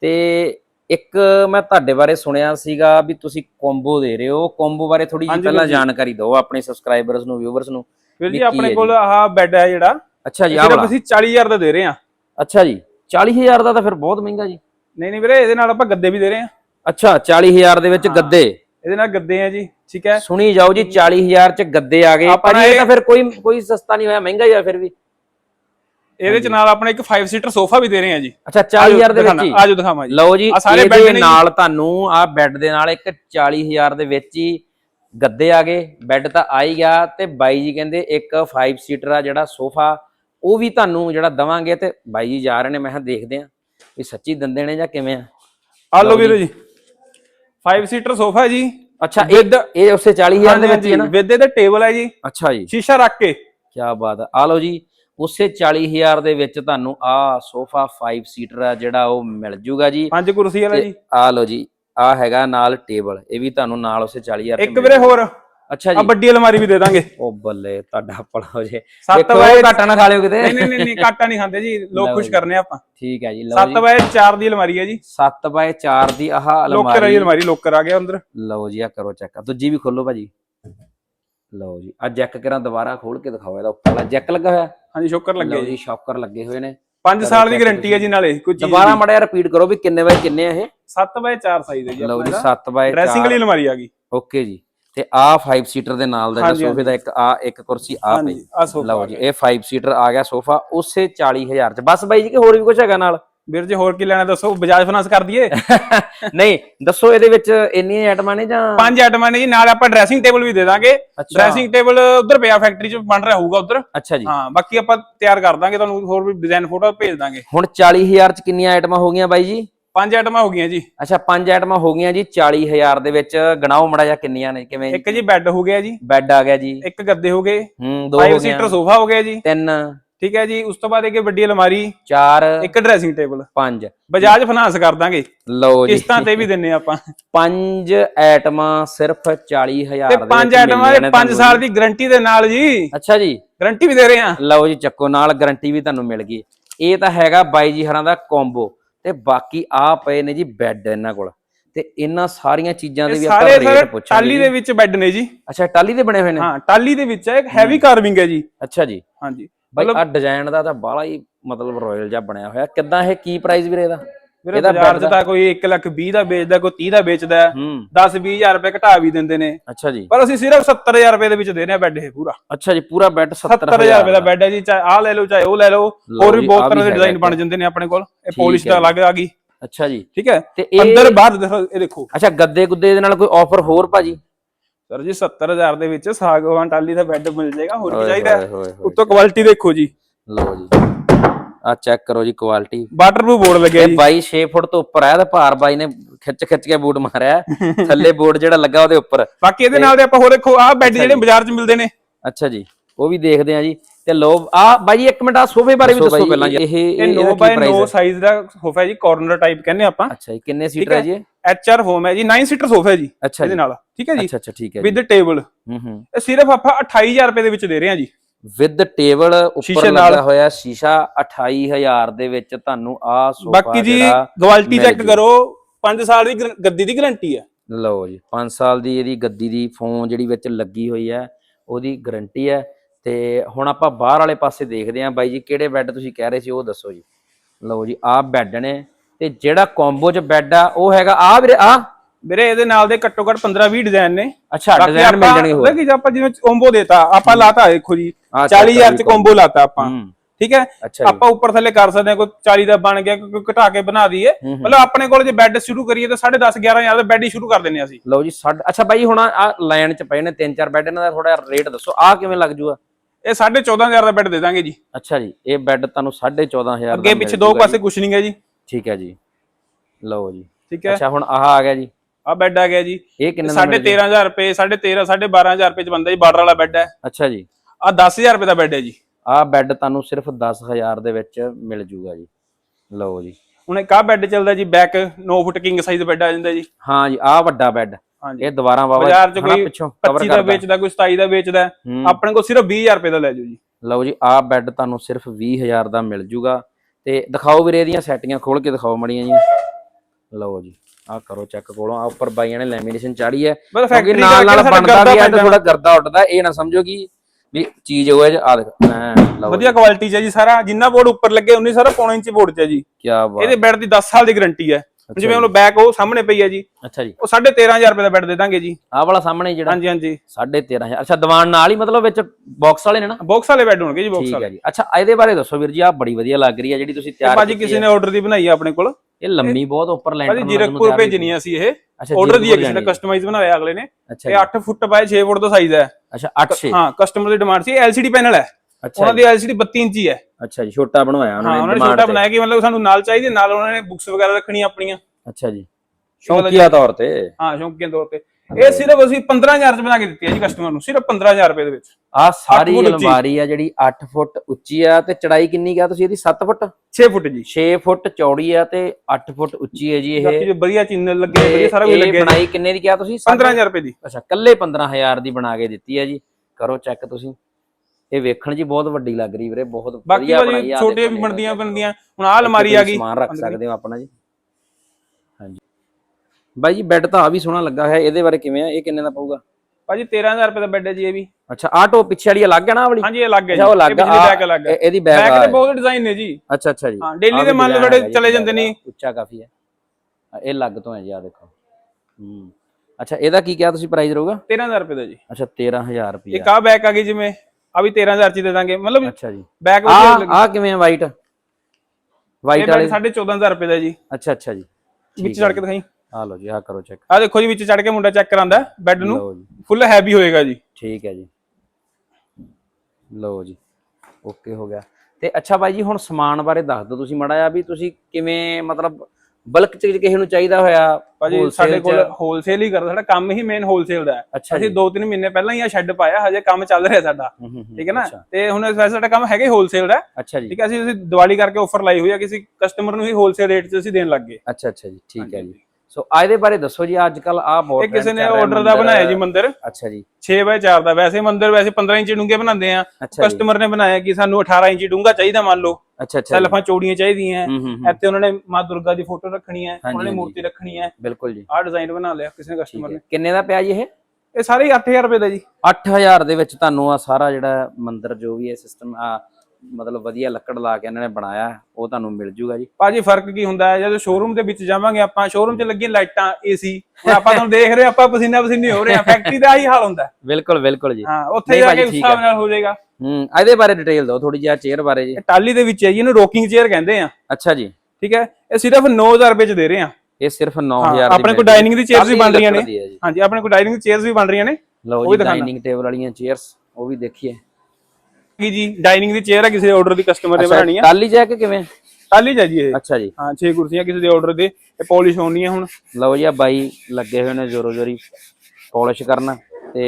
ਤੇ ਇੱਕ ਮੈਂ ਤੁਹਾਡੇ ਬਾਰੇ ਸੁਣਿਆ ਸੀਗਾ ਵੀ ਤੁਸੀਂ ਕੰਬੋ ਦੇ ਰਹੇ ਹੋ। ਕੰਬੋ ਬਾਰੇ ਥੋੜੀ ਜਿਹੀ ਪਹਿਲਾਂ। ਜਾਣਕਾਰੀ ਦਿਓ ਆਪਣੇ ਸਬਸਕ੍ਰਾਈਬਰਸ ਨੂੰ ਵਿਊਵਰਸ ਨੂੰ ਵੀਰ ਜੀ ਆਪਣੇ ਕੋਲ ਆਹ ਬੈੱਡ ਹੈ ਜਿਹੜਾ। ਅੱਛਾ ਜੀ ਆ ਸਿਰਫ ਵਾਲਾ। ਅਸੀਂ 40000 ਦਾ ਦੇ ਰਹੇ ਹਾਂ। ਅੱਛਾ ਜੀ 40000 ਦਾ ਤਾਂ ਫਿਰ ਬਹੁਤ ਮਹਿੰਗਾ ਜੀ। ਨਹੀਂ ਨਹੀਂ ਵੀਰੇ ਇਹਦੇ ਨਾਲ ਆਪਾਂ ਗੱਦੇ ਵੀ ਦੇ ਰਹੇ ਹਾਂ। ਅੱਛਾ 40000 ਦੇ ਵਿੱਚ। ਗੱਦੇ। ਇਹਦੇ ਨਾਲ ਗੱਦੇ ਆ ਜੀ ਠੀਕ ਹੈ। ਸੁਣੀ ਜਾਓ ਜੀ 40000 ਚ ਗੱਦੇ ਆ ਗਏ। ਇਹ ਇਹ- ਤਾਂ ਫਿਰ ਕੋਈ ਕੋਈ ਸਸਤਾ ਨਹੀਂ ਹੋਇਆ ਮਹਿੰਗਾ ਹੀ ਆ ਫਿਰ ਵੀ। ਇਹਦੇ ਚ ਨਾਲ ਆਪਣੇ ਇੱਕ 5 ਸੀਟਰ ਸੋਫਾ ਵੀ ਦੇ ਰਹੇ ਹਾਂ ਜੀ। ਅੱਛਾ 40000 ਦੇ ਵਿੱਚ ਹੀ? ਆਜੋ ਦਿਖਾਵਾਂ ਜੀ। ਲਓ ਜੀ ਇਹਦੇ। ਨਾਲ ਤੁਹਾਨੂੰ ਆ ਬੈੱਡ ਦੇ ਨਾਲ ਇੱਕ 40000 ਦੇ ਵਿੱਚ ਹੀ ਗੱਦੇ ਆ ਗਏ। ਬੈੱਡ ਤਾਂ ਆ ਹੀ ਗਿਆ ਤੇ ਬਾਈ ਜੀ ਕਹਿੰਦੇ ਇੱਕ 5 ਸੀਟਰ ਆ ਜਿਹੜਾ ਸੋਫਾ ਉਹ ਵੀ ਤੁਹਾਨੂੰ ਜਿਹੜਾ ਦਵਾਂਗੇ ਤੇ ਬਾਈ ਜੀ ਜਾ ਰਹੇ ਨੇ ਮੈਂ ਕਿਹਾ ਦੇਖਦੇ ਆ ਵੀ ਸੱਚੀ ਦਿੰਦੇ ਨੇ ਜਾਂ ਕਿਵੇਂ ਆ। ਆ ਲਓ ਵੀਰ ਜੀ। 5 ਸੀਟਰ ਸੋਫਾ ਹੈ ਜੀ। ਅੱਛਾ ਇਹ ਇਹ ਉਸੇ 40000 ਦੇ ਵਿੱਚ ਹੀ ਹੈ ਨਾ? ਵਿਦ ਇਹਦੇ ਟੇਬਲ ਹੈ ਜੀ। ਅੱਛਾ ਜੀ। ਸ਼ੀਸ਼ਾ ਰੱਖ ਕੇ। ਕੀ ਬਾਤ ਹੈ ਆ ਲਓ ਜੀ ਉਸੇ 40000 ਦੇ ਵਿੱਚ ਤੁਹਾਨੂੰ ਆ ਸੋਫਾ 5 ਸੀਟਰ ਆ ਜਿਹੜਾ ਉਹ ਮਿਲ ਜੂਗਾ ਜੀ। ਪੰਜ ਕੁਰਸੀ ਵਾਲਾ ਜੀ। ਆ ਲਓ ਜੀ ਆ ਹੈਗਾ ਨਾਲ ਟੇਬਲ ਇਹ ਵੀ ਤੁਹਾਨੂੰ ਨਾਲ ਉਸੇ 40000 ਚ ਇੱਕ ਵੀਰੇ। ਹੋਰ। ਅੱਛਾ ਆ ਜੀ। ਵੱਡੀ ਅਲਮਾਰੀ ਵੀ ਦੇ ਦਾਂਗੇ। ਉਹ ਬੱਲੇ ਤੁਹਾਡਾ ਭਲਾ ਹੋ ਜੇ। ਸੱਤ ਦੇਖੋ ਘਾਟਾ ਨਾ ਖਾ ਲਿਓ ਕਿਤੇ। ਨਹੀਂ ਨਹੀਂ ਨਹੀਂ ਕਾਟਾ ਨਹੀਂ ਖਾਂਦੇ ਜੀ। ਲੋਕ ਖੁਸ਼। ਕਰਨੇ ਆ ਆਪਾਂ। ਠੀਕ ਹੈ ਜੀ ਲਓ 7 ਜੀ। ਬਾਏ 4 ਦੀ ਅਲਮਾਰੀ ਹੈ ਜੀ। 7 ਬਾਏ 4 ਦੀ ਆਹ ਲੋਕਰ ਅਲਮਾਰੀ। ਜੀ ਅਲਮਾਰੀ ਲੋਕਰ ਆ ਗਿਆ ਅੰਦਰ। ਲਓ ਜੀ ਆ ਕਰੋ ਚੈੱਕ। ਦੂਜੀ ਵੀ ਖੋਲੋ ਭਾਜੀ। ਲਓ ਜੀ ਆ ਜੈਕ ਕਰਾਂ ਦੁਬਾਰਾ ਖੋਲ ਕੇ ਦਿਖਾਓ ਇਹਦਾ ਉੱਪਰਲਾ ਜੈਕ ਲੱਗਾ ਹੋਇਆ? ਹਾਂਜੀ ਸ਼ੋਕਰ ਲੱਗੇ ਲਓ ਜੀ ਜੀ। ਸ਼ੌਕਰ ਲੱਗੇ ਹੋਏ ਨੇ। 5 ਸਾਲ ਦੀ ਗਾਰੰਟੀ ਹੈ ਜੀ ਨਾਲੇ ਕੋਈ ਚੀਜ਼ ਦੁਬਾਰਾ ਮੜਿਆ ਰਿਪੀਟ ਕਰੋ ਵੀ ਕਿੰਨੇ ਬਾਏ ਕਿੰਨੇ ਆ ਇਹ? 7 ਬਾਏ 4 ਸਾਈਜ਼ ਹੈ ਜੀ ਲਓ ਜੀ 7 ਬਾਏ ਡਰੈਸਿੰਗ 4 ਵਾਲੀ ਅਲਮਾਰੀ ਆ ਗਈ। ਓਕੇ ਜੀ ਤੇ ਆ 5 ਸੀਟਰ ਦੇ ਨਾਲ ਦਾ ਜਿਹੜਾ ਸੋਫੇ ਦਾ ਇੱਕ ਆ ਇੱਕ ਕੁਰਸੀ ਆ ਪਈ। ਸੋਫਾ ਲਓ ਜੀ ਇਹ 5 ਸੀਟਰ ਆ ਗਿਆ ਸੋਫਾ ਉਸੇ 40000 ਚ। ਬਸ ਬਾਈ ਜੀ ਕਿ ਹੋਰ ਵੀ ਕੁਝ ਹੈਗਾ ਨਾਲ? ਵੀਰ ਜੀ ਹੋਰ ਕੀ ਲੈਣਾ ਦੱਸੋ? ਬਜਾਜ ਫਾਈਨਾਂਸ ਕਰ ਦਈਏ? ਨਹੀਂ ਦੱਸੋ ਇਹਦੇ ਵਿੱਚ ਇੰਨੀਆਂ ਆਈਟਮਾਂ ਨੇ ਜਾਂ? ਪੰਜ ਆਈਟਮਾਂ ਨੇ ਜੀ ਨਾਲ ਆਪਾਂ ਡਰੈਸਿੰਗ ਟੇਬਲ ਵੀ ਦੇ ਦਾਂਗੇ। ਡਰੈਸਿੰਗ ਟੇਬਲ ਉਧਰ ਪਿਆ ਫੈਕਟਰੀ 'ਚ ਬਣ ਰਿਹਾ ਹੋਊਗਾ ਉਧਰ। ਅੱਛਾ ਜੀ। ਹਾਂ ਬਾਕੀ ਆਪਾਂ ਤਿਆਰ ਕਰ ਦਾਂਗੇ ਤੁਹਾਨੂੰ ਹੋਰ ਵੀ ਡਿਜ਼ਾਈਨ ਫੋਟੋ ਭੇਜ ਦਾਂਗੇ। ਹੁਣ 40000 ਚ ਕਿੰਨੀਆਂ ਆਈਟਮਾਂ ਹੋ ਗਈਆਂ ਬਾਈ ਜੀ? ਪੰਜ ਆਈਟਮਾਂ ਹੋ ਗਈਆਂ ਜੀ। ਅੱਛਾ ਪੰਜ ਆਈਟਮਾਂ ਹੋ ਗਈਆਂ ਜੀ 40000 ਦੇ ਵਿੱਚ। ਗਣਾਓ ਮੜਾ ਜਾਂ ਕਿੰਨੀਆਂ ਨੇ ਕਿਵੇਂ? ਇੱਕ ਜੀ ਬੈੱਡ ਹੋ ਗਿਆ ਜੀ। ਬੈੱਡ ਆ ਗਿਆ ਜੀ। ਇੱਕ ਗੱਦੇ ਹੋ ਗਏ। ਹੂੰ ਦੋ ਹੋ 5 ਗਏ ਸੀਟਰ ਸੋਫਾ ਹੋ ਗਿਆ ਜੀ। ਤਿੰਨ। ਠੀਕ ਹੈ ਜੀ ਉਸ ਤੋਂ ਬਾਅਦ ਇੱਕ ਵੱਡੀ ਅਲਮਾਰੀ ਚਾਰ ਇੱਕ ਡਰੈਸਿੰਗ ਟੇਬਲ ਪੰਜ। ਬਜਾਜ ਫਾਈਨਾਂਸ ਕਰ ਦਾਂਗੇ। ਲਓ ਜੀ। ਕਿਸ਼ਤਾਂ ਤੇ ਵੀ ਦਿੰਨੇ ਆਪਾਂ। ਪੰਜ ਆਈਟਮਾਂ ਸਿਰਫ 40000 ਤੇ ਦੇ ਆਈਟਮਾਂ ਮਿਲਣੀਆਂ ਨੇ 5 ਤੁਹਾਨੂੰ। ਸਾਲ ਦੀ ਗਾਰੰਟੀ ਦੇ ਨਾਲ ਜੀ। ਅੱਛਾ ਜੀ। ਗਾਰੰਟੀ ਵੀ ਦੇ ਰਹੇ ਆ ਲਓ ਜੀ ਚੱਕੋ ਨਾਲ ਗਾਰੰਟੀ ਵੀ ਤੁਹਾਨੂੰ ਮਿਲ ਗਈ। ਇਹ ਤਾਂ ਹੈਗਾ ਬਾਈ ਜੀ ਹਰਾਂ ਦਾ ਕੰਬੋ ਤੇ ਬਾਕੀ ਆ ਪਏ ਨੇ ਜੀ ਬੈੱਡ ਇਹਨਾਂ ਕੋਲ। ਤੇ ਇਹਨਾਂ ਸਾਰੀਆਂ ਚੀਜ਼ਾਂ ਦੇ ਵੀ ਆਪਾਂ ਰੇਟ ਸਾਰੇ ਪੁੱਛਾਂਗੇ ਟਾਲੀ। ਦੇ ਵਿੱਚ ਬੈੱਡ ਨੇ ਜੀ। ਅੱਛਾ ਟਾਲੀ ਦੇ ਬਣੇ ਹੋਏ ਨੇ? ਹਾਂ ਟਾਲੀ ਦੇ ਵਿੱਚ ਹੈ ਇੱਕ ਹੈਵੀ ਕਾਰਵਿੰਗ ਹੈ ਜੀ। ਅੱਛਾ ਜੀ। ਹਾਂਜੀ। ਬਾਈ ਆ ਡਿਜ਼ਾਈਨ ਦਾ ਤਾਂ ਬਾਹਲਾ ਹੀ ਮਤਲਬ ਰਾਇਲ ਜਿਹਾ ਬਣਿਆ ਹੋਇਆ। ਕਿੱਦਾਂ ਇਹ ਕੀ ਪ੍ਰਾਈਸ ਵੀਰੇ ਇਹਦਾ? ਵੀਰੇ ਬਾਜ਼ਾਰ 'ਚ ਤਾਂ ਕੋਈ 1 ਲੱਖ 20 ਦਾ ਵੇਚਦਾ ਕੋਈ 30 ਦਾ ਵੇਚਦਾ ਹੈ। ਹੂੰ। 10 20000 ਰੁਪਏ ਘਟਾ ਵੀ ਦਿੰਦੇ ਨੇ। ਅੱਛਾ ਜੀ। ਪਰ ਅਸੀਂ ਸਿਰਫ 70000 ਰੁਪਏ ਦੇ ਵਿੱਚ ਦੇ ਰਹੇ ਹਾਂ ਬੈੱਡ ਇਹ ਪੂਰਾ। ਅੱਛਾ ਜੀ ਪੂਰਾ ਬੈੱਡ 70000 ਰੁਪਏ ਦਾ ਬੈੱਡ ਹੈ ਜੀ ਚਾਹੇ ਆਹ ਲੈ ਲਓ ਚਾਹੇ ਉਹ ਲੈ ਲਓ ਹੋਰ ਵੀ ਬਹੁਤ ਤਰ੍ਹਾਂ ਦੇ ਡਿਜ਼ਾਈਨ ਬਣ ਜਾਂਦੇ ਨੇ ਆਪਣੇ ਕੋਲ। ਇਹ ਪੋਲਿਸ਼ ਦਾ। ਅਲੱਗ ਆ ਗਈ। ਅੱਛਾ ਜੀ। ਠੀਕ ਹੈ? ਅੰਦਰ ਬਾਹਰ ਦੇਖੋ ਇਹ ਦੇਖੋ। ਅੱਛਾ ਗੱਦੇ ਗੁੱਦੇ ਦੇ ਨਾਲ ਕੋਈ ਆਫਰ ਹੋਰ ਭਾਜੀ? ਸਰ ਜੀ 70000 ਦੇ ਵਿੱਚ ਸਾਗਵਾਨ ਟਾਲੀ ਦਾ ਬੈੱਡ ਮਿਲ ਜਾਏਗਾ ਹੋਰ ਕੀ ਚਾਹੀਦਾ ਹੈ? ਉੱਤੋਂ ਕੁਆਲਿਟੀ ਦੇਖੋ ਜੀ। ਲਓ ਜੀ। ਆ ਚੈੱਕ ਕਰੋ ਜੀ ਕੁਆਲਿਟੀ ਵਾਟਰਪ੍ਰੂਫ ਬੋਰਡ ਲੱਗਿਆ ਇਹ ਜੀ। ਬਾਈ 6 ਫੁੱਟ ਤੋਂ ਉੱਪਰ ਹੈ ਤੇ ਭਾਰ ਬਾਈ ਨੇ ਖਿੱਚ ਖਿੱਚ ਕੇ ਬੂਟ ਮਾਰਿਆ। ਥੱਲੇ ਬੋਰਡ ਜਿਹੜਾ ਲੱਗਾ ਉਹਦੇ ਉੱਪਰ। ਬਾਕੀ ਇਹਦੇ ਨਾਲ ਦੇ ਆਪਾਂ ਹੋਰ ਦੇਖੋ ਆਹ ਬੈੱਡ ਜਿਹੜੇ ਬਾਜ਼ਾਰ 'ਚ ਮਿਲਦੇ ਨੇ। ਅੱਛਾ ਜੀ ਉਹ ਵੀ ਦੇਖਦੇ ਆ ਜੀ। ਤੇ ਲੋ ਆ ਬਾਈ ਇੱਕ ਮਿੰਟ ਆ ਸੋਫੇ ਬਾਰੇ ਵੀ ਦੱਸੋ ਪਹਿਲਾਂ ਜੀ। ਇਹ ਇਹ ਇਹਦਾ 9 ਕੀ ਬਾਈ ਪ੍ਰਾਈਸ 9 ਹੈ। ਸਾਈਜ਼ ਦਾ ਸੋਫਾ ਹੈ ਜੀ ਕਾਰਨਰ ਟਾਈਪ ਕਹਿੰਦੇ ਆਪਾਂ। ਅੱਛਾ ਜੀ ਕਿੰਨੇ ਸੀਟਰ ਹੈ? ਜੀ ਇਹ? ਐਚਆਰ ਫੋਮ ਹੈ ਜੀ 9 ਸੀਟਰ ਸੋਫਾ ਹੈ ਜੀ ਅੱਛਾ ਇਹਦੇ ਨਾਲ। ਠੀਕ ਹੈ ਜੀ? ਅੱਛਾ ਅੱਛਾ ਠੀਕ ਹੈ ਜੀ। ਵਿਦ ਟੇਬਲ ਹੂੰ ਹੂੰ। ਇਹ ਸਿਰਫ ਆਪਾਂ 28000 ਰੁਪਏ ਦੇ ਵਿੱਚ ਦੇ ਰਹੇ ਹਾਂ ਜੀ। ਵਿਦ ਟੇਬਲ ਉੱਪਰ ਲੱਗਾ। ਹੋਇਆ ਸ਼ੀਸ਼ਾ 28000 ਦੇ ਵਿੱਚ ਤੁਹਾਨੂੰ ਆ ਸੋਫਾ ਬਾਕੀ ਜੀ ਕੁਆਲਿਟੀ ਚੈੱਕ। ਕਰੋ 5 ਸਾਲ ਦੀ ਗੱਦੀ ਦੀ ਗਾਰੰਟੀ ਹੈ। ਲਓ ਜੀ 5 ਸਾਲ ਦੀ ਇਹਦੀ ਗੱਦੀ ਦੀ ਫੋਨ ਜਿਹੜੀ ਵਿੱਚ ਲੱਗੀ ਹੋਈ ਹੈ ਉਹਦੀ ਗਾਰੰਟੀ ਹੈ। ਤੇ ਹੁਣ ਆਪਾਂ ਬਾਹਰ ਵਾਲੇ ਪਾਸੇ ਦੇਖਦੇ ਹਾਂ ਬਾਈ ਜੀ ਕਿਹੜੇ ਬੈੱਡ ਤੁਸੀਂ ਕਹਿ ਰਹੇ ਸੀ ਉਹ ਦੱਸੋ ਜੀ। ਲਓ ਜੀ ਆਹ ਬੈੱਡ ਨੇ। ਤੇ ਜਿਹੜਾ ਕੰਬੋ 'ਚ ਬੈੱਡ ਆ ਉਹ ਹੈਗਾ ਆ ਵੀਰੇ ਆ। ਵੀਰੇ ਇਹਦੇ ਨਾਲ ਦੇ ਘੱਟੋ ਘੱਟ 15 20 ਡਿਜ਼ਾਈਨ ਨੇ। ਅੱਛਾ ਡਿਜ਼ਾਈਨ ਮਿਲ ਜਾਣਗੇ ਹੋਰ। ਜੇ ਆਪਾਂ ਜਿਵੇਂ ਕੰਬੋ ਦੇਤਾ ਆਪਾਂ ਲਾਤਾ ਦੇਖੋ ਜੀ ਆਹ 40000 ਚ। ਕੰਬੋ ਲਾਤਾ ਆਪਾਂ। ਠੀਕ ਹੈ? ਆਪਾਂ ਉੱਪਰ ਥੱਲੇ ਕਰ ਸਕਦੇ ਹਾਂ ਕੋਈ 40 ਦਾ ਬਣ ਗਿਆ ਕੋਈ ਘਟਾ ਕੇ ਬਣਾ ਦਈਏ। ਮਤਲਬ ਆਪਣੇ ਕੋਲ ਜੇ ਬੈੱਡ ਸ਼ੁਰੂ ਕਰੀਏ ਤਾਂ 10.5 11000 ਦਾ ਬੈੱਡ ਹੀ ਸ਼ੁਰੂ ਕਰ ਹਾਂ ਅਸੀਂ। ਲਓ ਜੀ ਅੱਛਾ ਬਾਈ ਹੁਣ ਆ ਲਾਈਨ 'ਚ ਪਏ ਨੇ ਤਿੰਨ ਚਾਰ ਬੈੱਡ ਇਹਨਾਂ ਦਾ ਥੋੜਾ ਰੇਟ ਦੱਸੋ। ਆ ਕਿਵੇਂ ਲੱਗ ਜੂਗਾ? ਇਹ 14500 ਦਾ ਬੈੱਡ ਦੇ ਦਾਂਗੇ ਜੀ। ਅੱਛਾ ਜੀ ਇਹ ਬੈੱਡ ਤੁਹਾਨੂੰ 14500 ਅੱਗੇ ਪਿੱਛੇ ਦੋ ਪਾਸੇ ਕੁਸ਼ਨਿੰਗ ਹੈ ਜੀ। ਠੀਕ ਹੈ ਜੀ। ਲਓ ਜੀ। ਠੀਕ ਹੈ। ਅੱਛਾ ਹੁਣ ਆਹ ਆ ਗਿਆ ਜੀ। ਆ ਬੈੱਡ ਆ ਗਿਆ ਜੀ। ਇਹ ਕਿੰਨੇ ਦਾ ਸਾਢੇ ਮਿਲ ਜੂ? 13000 ਰੁਪਏ ਸਾਢੇ 13 ਸਾਢੇ 12000 ਰੁਪਏ ਚ ਬੰਦਾ ਜੀ ਬਾਰਡਰ ਵਾਲਾ ਬੈੱਡ ਹੈ। ਅੱਛਾ ਜੀ। ਆ 10000 ਰੁਪਏ ਦਾ ਬੈੱਡ ਹੈ ਜੀ। ਆਹ ਬੈੱਡ ਤੁਹਾਨੂੰ ਸਿਰਫ 10000 ਦੇ ਵਿੱਚ ਮਿਲ ਜੂਗਾ ਜੀ। ਲਓ ਜੀ। ਹੁਣ ਇੱਕ ਆ ਬੈੱਡ ਚੱਲਦਾ ਜੀ back 9 foot king size bed ਆ ਜਾਂਦਾ ਜੀ। ਹਾਂ ਜੀ ਆਹ ਵੱਡਾ ਬੈੱਡ ਇਹ ਦੁਬਾਰਾ ਬਾਬਾ ਬਾਜ਼ਾਰ ਚ ਕੋਈ ਪਿੱਛੋਂ ਕਵਰ 25 ਦਾ ਵੇਚਦਾ ਕੋਈ 27 ਦਾ ਵੇਚਦਾ। ਆਪਣੇ ਕੋਲ ਸਿਰਫ 20000 ਰੁਪਏ ਦਾ ਲੈ ਜਾਓ ਜੀ। ਲਓ ਜੀ ਆਹ ਬੈੱਡ ਤੁਹਾਨੂੰ ਸਿਰਫ 20000 ਦਾ ਮਿਲ ਜੂਗਾ। ਤੇ ਦਿਖਾਓ ਵੀਰੇ ਇਹਦੀਆਂ ਸੈਟੀਆਂ ਖੋਲ ਕੇ ਦਿਖਾਓ ਮੜੀਆਂ ਜੀ ਲਓ ਜੀ ਆਹ ਕਰੋ ਚੈੱਕ ਕੋਲੋਂ ਆ ਉੱਪਰ ਬਾਈਆਂ ਨੇ ਲੈਮੀਨੇਸ਼ਨ ਚਾੜੀ ਹੈ। ਕਿਉਂਕਿ ਨਾਲ ਨਾਲ ਬਣਦਾ ਵੀ ਹੈ ਤੇ। ਥੋੜਾ ਗਰਦਾ ਉੱਡਦਾ ਇਹ ਨਾ ਸਮਝੋ ਕਿ ਵੀ ਚੀਜ਼ ਉਹ ਹੈ ਆ ਦੇਖ ਲਓ ਵਧੀਆ ਕੁਆਲਿਟੀ ਚ ਹੈ ਜੀ ਸਾਰਾ ਜਿੰਨਾ ਬੋਰਡ ਉੱਪਰ ਲੱਗੇ ਉਨੀ ਸਾਰਾ ਪੌਣਾ ਇੰਚ ਬੋਰਡ ਚ ਹੈ ਜੀ। ਕੀ ਬਾਤ। ਇਹਦੇ ਬੈੱਡ ਦੀ 10 ਸਾਲ ਦੀ ਗਾਰੰਟੀ ਹੈ। ਜਿਵੇਂ ਉਹ ਬੈਕ ਉਹ ਸਾਹਮਣੇ ਪਈ ਹੈ ਜੀ ਅੱਛਾ ਜੀ। ਉਹ 13500 ਰੁਪਏ ਦਾ ਬੈੱਡ ਦੇ ਦਾਂਗੇ ਜੀ। ਆਹ ਵਾਲਾ ਸਾਹਮਣੇ ਜਿਹੜਾ? ਹਾਂਜੀ ਹਾਂਜੀ। 13500 ਅੱਛਾ ਦੀਵਾਨ ਨਾਲ ਹੀ ਮਤਲਬ ਵਿੱਚ ਬਾਕਸ ਵਾਲੇ ਨੇ ਨਾ? ਬਾਕਸ ਵਾਲੇ ਬੈੱਡ ਹੋਣਗੇ ਜੀ ਬਾਕਸ ਠੀਕ ਵਾਲੇ। ਹੈ ਜੀ। ਅੱਛਾ ਇਹਦੇ ਬਾਰੇ ਦੱਸੋ ਵੀਰ ਜੀ ਆਹ ਬੜੀ ਵਧੀਆ ਲੱਗ ਰਹੀ ਹੈ ਜਿਹੜੀ ਤੁਸੀਂ ਤਿਆਰ ਭਾਜੀ ਕੀਤੀ ਕਿਸੇ ਹੈ ਨੇ ਆਰਡਰ ਦੀ ਬਣਾਈ ਹੈ ਆਪਣੇ ਕੋਲ? ਇਹ ਲੰਮੀ ਬਹੁਤ ਉੱਪਰ ਲੈਂਟਰ ਭਾਜੀ ਜੀਰਕਪੁਰ ਭੇਜਣੀ ਆ ਸੀ ਇਹ। ਆਰਡਰ ਦੀ ਕਿਸੇ ਨੇ। ਕਸਟਮਾਈਜ਼ ਬਣਾਇਆ ਅਗਲੇ ਨੇ। ਇਹ ਜੀ। 8 ਫੁੱਟ ਬਾਏ 6 ਫੁੱਟ ਦਾ ਸਾਈਜ਼ ਹੈ। ਅੱਛਾ 8 6 ਹਾਂ ਕਸਟਮਰ ਦੀ ਡਿਮਾਂਡ ਸੀ। LCD ਪੈਨਲ ਹੈ। ਉਹਨਾਂ ਦੀ LCD 32 ਇੰਚੀ ਹੈ। ਅੱਛਾ ਜੀ ਛੋਟਾ ਬਣਵਾਇਆ ਹਾਂ ਉਹਨਾਂ ਨੇ ਉਹਨਾਂ ਨੇ ਛੋਟਾ। ਬਣਾਇਆ ਕਿ ਮਤਲਬ ਸਾਨੂੰ ਨਾਲ ਚਾਹੀਦੀ ਨਾਲ ਉਹਨਾਂ ਨੇ ਬੁక్స్ ਵਗੈਰਾ ਰੱਖਣੀਆਂ ਆਪਣੀਆਂ। ਅੱਛਾ ਜੀ। ਸ਼ੌਂਕੀਆ ਤੌਰ ਤੇ। ਹਾਂ ਸ਼ੌਂਕੀਆਂ ਤੌਰ ਤੇ। ਇਹ ਸਿਰਫ ਅਸੀਂ 15000 ਚ ਬਣਾ ਕੇ ਦਿੱਤੀ ਹੈ ਜੀ ਕਸਟਮਰ ਨੂੰ ਸਿਰਫ 15000 ਰੁਪਏ ਦੇ ਵਿੱਚ। ਆ ਸਾਰੀ। ਅਲਮਾਰੀ ਆ ਜਿਹੜੀ 8 ਫੁੱਟ ਉੱਚੀ ਆ ਤੇ ਚੜਾਈ ਕਿੰਨੀ ਗਿਆ ਤੁਸੀਂ ਇਹਦੀ 7 ਫੁੱਟ? 6 ਫੁੱਟ ਜੀ। 6 ਫੁੱਟ ਚੌੜੀ ਆ ਤੇ 8 ਫੁੱਟ ਉੱਚੀ ਹੈ ਜੀ ਇਹ। ਬਾਕੀ ਵਧੀਆ ਚਿੰਨਲ ਲੱਗੇ ਵਧੀਆ ਸਾਰਾ ਕੁਝ ਲੱਗਿਆ ਬਣਾਈ ਕਿੰਨੇ ਦੀ ਕਿਹਾ ਤੁਸੀਂ? 15000 ਰੁਪਏ ਦੀ। ਅੱਛਾ ਕੱਲੇ 15000 ਦੀ ਬਣਾ ਕੇ ਦਿੱਤੀ ਹੈ ਜੀ। ਕਰੋ ਚੈੱਕ ਤੁਸੀਂ। ਇਹ ਵੇਖਣ ਜੀ ਬਹੁਤ ਵੱਡੀ ਲੱਗ ਰਹੀ ਵੀਰੇ ਬਹੁਤ ਬਾਕੀ ਵਧੀਆ ਬਣਾਈ ਆ ਛੋਟੀਆਂ ਵੀ ਬਣਦੀਆਂ ਬਣਦੀਆਂ ਹੁਣ ਆਹ ਅਲਮਾਰੀ ਆ ਗਈ। ਸਮਾਨ ਰੱਖ ਸਕਦੇ ਹੋ ਆਪਣਾ ਜੀ। ਹਾਂਜੀ। ਬਾਈ ਜੀ ਬੈੱਡ ਤਾਂ ਆ ਵੀ ਸੋਹਣਾ ਲੱਗਾ ਹੈ ਇਹਦੇ ਬਾਰੇ ਕਿਵੇਂ ਆ? ਇਹ ਕਿੰਨੇ ਦਾ ਪਊਗਾ? ਭਾਜੀ 13000 ਰੁਪਏ ਦਾ ਬੈੱਡ ਹੈ ਜੀ ਇਹ ਵੀ। ਅੱਛਾ ਆਟੋ ਪਿੱਛੇ ਵਾਲੀ ਅਲੱਗ ਹੈ ਨਾ ਆਹ ਵਾਲੀ? ਹਾਂਜੀ ਇਹ ਲੱਗ ਗਿਆ ਜੀ। ਅਲੱਗ ਇਹ ਪਿਛਲੀ ਬੈਕ ਅਲੱਗ ਹੈ। ਇਹ- ਇਹਦੀ ਬੈਕ ਬੈਕ ਦੇ ਬਹੁਤ ਡਿਜ਼ਾਈਨ ਨੇ ਜੀ। ਅੱਛਾ ਅੱਛਾ ਜੀ। ਹਾਂ ਡੇਲੀ ਆਹ ਦੇ ਮੰਨ ਲਓ ਜਿਹੜੇ ਚਲੇ ਜਾਂਦੇ ਨਹੀਂ ਉੱਚਾ ਕਾਫੀ ਹੈ। ਇਹ ਲੱਗ ਤੋਂ ਹੈ ਜੀ ਆ ਦੇਖੋ। ਹੂੰ। ਅੱਛਾ ਇਹਦਾ ਕੀ ਕਿਹਾ ਤੁਸੀਂ ਪ੍ਰਾਈਸ ਰਹੂਗਾ? 13000 ਰੁਪਏ ਦਾ ਜੀ। ਅੱਛਾ 13000 ਰੁਪਏ ਇੱਕ ਆ ਬੈਕ ਆ ਗਈ ਜਿਵੇਂ ਆ ਵੀ 13000 ਚ ਦੇ ਦਾਂਗੇ। ਮਤਲਬ ਅੱਛਾ ਜੀ। ਬੈਕ ਆ ਵਧੀਆ ਆ ਕਿਵੇਂ ਵਾਈਟ ਵਾਈਟ ਵਾਲੇ? 14500 ਰੁਪਏ ਦਾ ਜੀ। ਅੱਛਾ ਅੱਛਾ ਜੀ। ਵਿੱਚ ਚੜ ਕੇ ਦਿਖਾਈ। ਆ ਲਓ ਜੀ ਆ ਕਰੋ ਚੈੱਕ ਆ ਦੇਖੋ ਜੀ ਵਿੱਚ ਚੜ ਕੇ ਮੁੰਡਾ ਚੈੱਕ ਕਰਾਂਦਾ ਬੈੱਡ ਨੂੰ। ਫੁੱਲ ਹੈਵੀ ਹੋਏਗਾ ਜੀ। ਠੀਕ ਹੈ ਜੀ। ਲਓ ਜੀ। ਓਕੇ ਹੋ ਗਿਆ। ਤੇ ਅੱਛਾ ਬਾਈ ਜੀ ਹੁਣ ਸਮਾਨ ਬਾਰੇ ਦੱਸ ਦਿਓ ਤੁਸੀਂ ਮੜਾ ਆ ਵੀ ਤੁਸੀਂ ਕਿਵੇਂ ਮਤਲਬ ਬਲਕ ਚ ਕਿਸੇ ਨੂੰ ਚਾਹੀਦਾ ਹੋਇਆ ਭਾਜੀ ਸਾਡੇ? ਕੋਲ ਹੋਲਸੇਲ ਹੀ ਕਰਦਾ ਸਾਡਾ ਕੰਮ ਹੀ ਮੇਨ ਹੋਲਸੇਲ ਦਾ ਹੈ। ਅਸੀਂ ਜੀ। 2-3 ਮਹੀਨੇ ਪਹਿਲਾਂ ਹੀ ਆ ਸ਼ੈੱਡ ਪਾਇਆ ਹਜੇ ਕੰਮ ਚੱਲ ਰਿਹਾ ਸਾਡਾ। ਹੂੰ, ਹੂੰ, ਹੂੰ, ਠੀਕ ਹੈ ਨਾ? ਤੇ ਹੁਣ ਸਾਡਾ ਕੰਮ ਹੈਗਾ ਹੀ ਹੋਲਸੇਲ ਦਾ ਠੀਕ ਹੈ ਅਸੀਂ ਅਸੀਂ ਦੀਵਾਲੀ ਕਰਕੇ ਆਫਰ ਲਾਈ ਹੋਈ ਆ ਕਿਸੇ ਕਸਟਮਰ ਨੂੰ ਹੀ ਹੋਲਸੇਲ ਰੇਟ 'ਚ ਅਸੀਂ ਦੇਣ ਲੱਗ ਗਏ। ਅੱਛਾ ਅੱਛਾ ਜੀ ਠੀਕ ਹੈ ਜੀ। ਸੋ ਆ ਇਹਦੇ ਬਾਰੇ ਦੱਸੋ ਜੀ ਅੱਜ ਕੱਲ ਆ ਬਹੁਤ ਇਹ ਕਿਸੇ ਨੇ ਆਰਡਰ ਦਾ ਬਣਾਇਆ ਜੀ ਮੰਦਿਰ? ਅੱਛਾ ਜੀ। 6 ਬਾਏ 4 ਦਾ। ਵੈਸੇ ਮੰਦਿਰ ਵੈਸੇ 15 ਇੰਚ ਡੂੰਘੇ ਬਣਾਉਂਦੇ ਆ। ਕਸਟਮਰ ਨੇ ਬਣਾਇਆ ਕਿ ਸਾਨੂੰ 18 ਇੰਚ ਡੂੰਘਾ ਚਾਹੀਦਾ ਮੰਨ ਲਓ। ਅੱਛਾ ਅੱਛਾ। ਸੈਲਫਾਂ ਚੌੜੀਆਂ ਚਾਹੀਦੀਆਂ। ਇੱਥੇ ਉਹਨਾਂ ਨੇ ਮਾਂ ਦੁਰਗਾ ਦੀ ਫੋਟੋ ਰੱਖਣੀ ਹੈ ਉਹਨਾਂ ਨੇ। ਮੂਰਤੀ ਰੱਖਣੀ ਹੈ। ਬਿਲਕੁਲ ਜੀ। ਆਹ ਡਿਜ਼ਾਈਨ ਬਣਾ ਲਿਆ ਕਿਸੇ ਨੇ ਕਸਟਮਰ ਨੇ। ਕਿੰਨੇ ਦਾ ਪਿਆ ਜੀ ਇਹ? ਇਹ ਸਾਰੇ ਹੀ 8000 ਰੁਪਏ ਦਾ ਜੀ। 8000 ਦੇ ਵਿੱਚ ਤੁਹਾਨੂੰ ਆ ਸਾਰਾ ਜਿਹੜਾ ਮੰਦਿਰ ਜੋ ਵੀ ਹੈ ਸਿਸਟਮ ਆ ਮਤਲਬ ਵਧੀਆ ਲੱਕੜ ਲਾ ਕੇ ਇਹਨਾਂ ਨੇ ਬਣਾਇਆ ਉਹ ਤੁਹਾਨੂੰ ਮਿਲ ਜੂਗਾ ਜੀ। ਭਾਜੀ ਫ਼ਰਕ ਕੀ ਹੁੰਦਾ ਹੈ? ਜਦੋਂ ਸ਼ੋਰੂਮ ਦੇ ਵਿੱਚ ਜਾਵਾਂਗੇ ਆਪਾਂ ਸ਼ੋਰੂਮ 'ਚ ਲੱਗੀਆਂ ਲਾਈਟਾਂ ਏਸੀ ਹੁਣ ਆਪਾਂ ਤੁਹਾਨੂੰ ਦੇਖ ਰਹੇ ਹਾਂ, ਆਪਾਂ ਪਸੀਨਾ ਪਸੀਨੀ ਹੋ ਰਹੇ ਹਾਂ। ਫੈਕਟਰੀ ਦਾ ਆਹੀ ਹਾਲ ਹੁੰਦਾ ਹੈ। ਬਿਲਕੁਲ ਬਿਲਕੁਲ ਜੀ। ਹਾਂ ਉੱਥੇ ਜਾ ਕੇ ਉਸ ਹਿਸਾਬ ਹੈ। ਨਾਲ ਹੋ ਜਾਏਗਾ। ਹੂੰ ਇਹਦੇ ਬਾਰੇ ਡਿਟੇਲ ਦਿਓ ਥੋੜੀ ਜਿਹੀ ਚੇਅਰ ਬਾਰੇ ਜੀ। ਟਾਲੀ ਦੇ ਵਿੱਚ ਹੈ ਜੀ ਇਹਨੂੰ ਰੋਕਿੰਗ ਚੇਅਰ ਕਹਿੰਦੇ ਆ। ਅੱਛਾ ਜੀ। ਠੀਕ ਹੈ? ਇਹ ਸਿਰਫ 9000 ਰੁਪਏ 'ਚ ਦੇ ਰਹੇ ਆ। ਇਹ ਸਿਰਫ ਹਾਂ, 9000 ਦੀ ਆਪਣੇ ਕੋਲ ਡਾਈਨਿੰਗ ਦੀ ਚੇਅਰਸ ਵੀ ਬਣ ਰਹੀਆਂ ਨੇ। ਹੈ। ਹਾਂਜੀ ਆਪਣੇ ਕੋਲ ਡਾਈਨਿੰਗ ਦੀ ਚੇਅਰਸ ਵੀ ਬਣ ਰਹੀਆਂ ਨੇ। ਲਓ ਜੀ। ਡਾਈਨਿੰਗ ਟੇਬਲ ਵਾਲੀਆਂ ਚੇਅਰਸ ਉਹ ਵੀ ਦੇਖੀਏ। ਕੀ ਜੀ ਡਾਈਨਿੰਗ ਦੀ ਚੇਅਰ ਹੈ ਕਿਸੇ ਆਰਡਰ ਦੀ ਕਸਟਮਰ ਨੇ ਬਣਾਣੀ ਆ। ਟਾਲੀ ਜੈਕ ਕਿਵੇਂ? ਟਾਲੀ ਹੈ ਜੀ ਇਹ। ਅੱਛਾ ਜੀ। ਹਾਂ 6 ਕੁਰਸੀਆਂ ਕਿਸੇ ਦੇ ਆਰਡਰ ਦੇ ਇਹ ਪਾਲਿਸ਼ ਹੋਣੀ ਹੈ ਹੁਣ। ਲਓ ਜੀ ਆ ਬਾਈ ਲੱਗੇ ਹੋਏ ਨੇ ਜ਼ੋਰੋ ਜ਼ੋਰੀ ਪਾਲਿਸ਼ ਕਰਨਾ। ਤੇ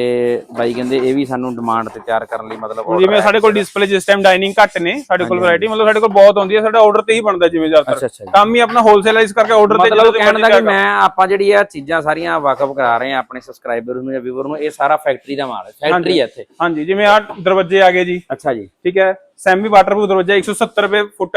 ਬਾਈ ਕਹਿੰਦੇ ਇਹ ਵੀ ਸਾਨੂੰ ਡਿਮਾਂਡ ਤੇ ਤਿਆਰ ਕਰਨ ਲਈ ਮਤਲਬ ਜਿਵੇਂ ਸਾਡੇ ਕੋਲ ਡਿਸਪਲੇ ਜਿਸ ਟਾਈਮ ਡਾਈਨਿੰਗ ਘੱਟ ਨੇ ਸਾਡੇ ਕੋਲ ਵੈਰਾਈਟੀ ਮਤਲਬ ਸਾਡੇ ਕੋਲ ਬਹੁਤ ਆਉਂਦੀ ਹੈ ਸਾਡਾ ਆਰਡਰ ਤੇ ਹੀ ਬਣਦਾ ਜਿਵੇਂ ਜ਼ਿਆਦਾਤਰ। ਕੰਮ ਹੀ ਆਪਣਾ ਹੋਲਸੇਲਾਈਜ਼ ਕਰਕੇ ਆਰਡਰ ਤੇ ਮਤਲਬ ਜਦੋਂ ਕਹਿਣ ਦਾ ਕਿ ਮੈਂ ਆਪਾਂ ਜਿਹੜੀ ਆ ਚੀਜ਼ਾਂ ਸਾਰੀਆਂ ਵਾਕਫ ਕਰਾ ਰਹੇ ਆ ਆਪਣੇ ਸਬਸਕ੍ਰਾਈਬਰ ਨੂੰ ਜਾਂ ਵੀਵਰ ਨੂੰ ਇਹ ਸਾਰਾ ਫੈਕਟਰੀ ਦਾ ਮਾਲ ਹੈ ਫੈਕਟਰੀ ਹੈ ਇੱਥੇ। ਹਾਂਜੀ ਜਿਵੇਂ ਆ ਦਰਵਾਜ਼ੇ ਆ ਗਏ ਜੀ। ਅੱਛਾ ਜੀ। ਠੀਕ ਹੈ ਸੈਮੀ ਵਾਟਰਪ੍ਰੂਫ ਦਰਵਾਜ਼ਾ 170 ਰੁਪਏ ਫੁੱਟ।